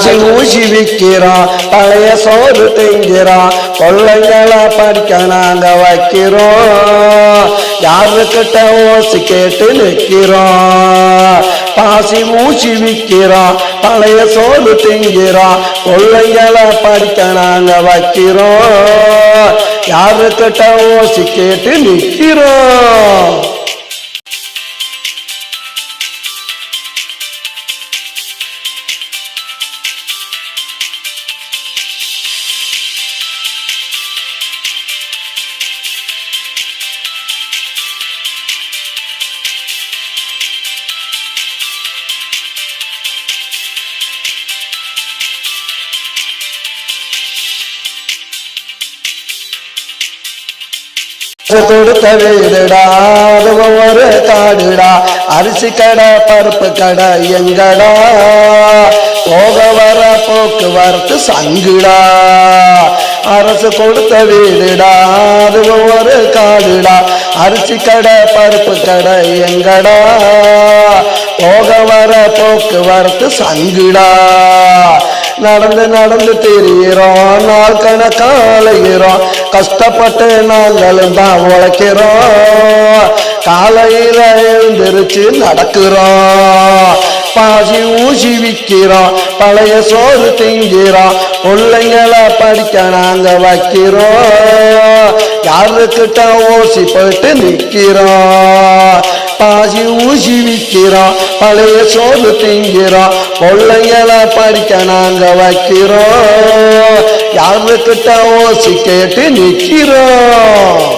பாசி ஊசி விற்கிறோம் பழைய சோறு திங்கிறோம் கொள்ளைங்களை படிக்க நாங்க வைக்கிறோம் யாருக்கிட்ட ஓசி கேட்டு நிற்கிறோம் பாசி ஊசி விற்கிறோம் பழைய சோறு திங்கிறோம் கொள்ளைங்களை படிக்க நாங்க வைக்கிறோம் யாருக்கிட்ட ஓசி கேட்டு நிற்கிறோம் கொடுத்த வீடுடா அது ஒவ்வொரு காடுடா அரிசி கடை பருப்பு கடை எங்கடா? போக வர போக்குவரத்து சங்குடா. அரசு கொடுத்த வீடுடா அது ஒவ்வொரு காடுடா. அரிசி கடை பருப்பு கடை எங்கடா? போக வர போக்குவரத்து சங்குடா. நடந்து நடந்து தெரிகிறோம் நாள் கணக்காலைகிறோம் கஷ்டப்பட்டு நாங்களும் தான் உழைக்கிறோம். காலையில எழுந்திருச்சு நடக்கிறோம். பாசி ஊசி விற்கிறோம். பழைய சோறு திங்கிறோம். பிள்ளைங்களை படிக்க நாங்க வைக்கிறோம். யாருக்கிட்ட ஊசி போயிட்டு நிற்கிறோம் பாசி ஊசி விற்கிறோம் பழைய சோறு திங்கிறோம் பிள்ளைங்களை படிக்க நாங்க வைக்கிறோம். யாருக்கிட்ட ஓசி கேட்டு நிற்கிறோம்.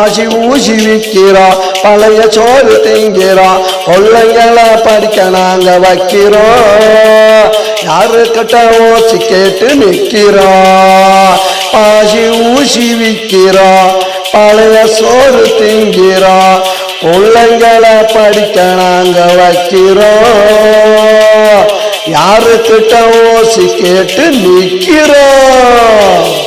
பாசி ஊசி விற்கிறோம் பழைய சோறு திங்கிறோம் பிள்ளைங்களை படிக்க நாங்க வைக்கிறோம் யாருக்கிட்ட ஓசி கேட்டு நிற்கிறோம் பாசி ஊசி விற்கிறோம் பழைய சோறு திங்கிறோம் பிள்ளைங்களை படிக்க நாங்க வைக்கிறோம் யாருக்கிட்ட ஓசி கேட்டு நிற்கிறோம்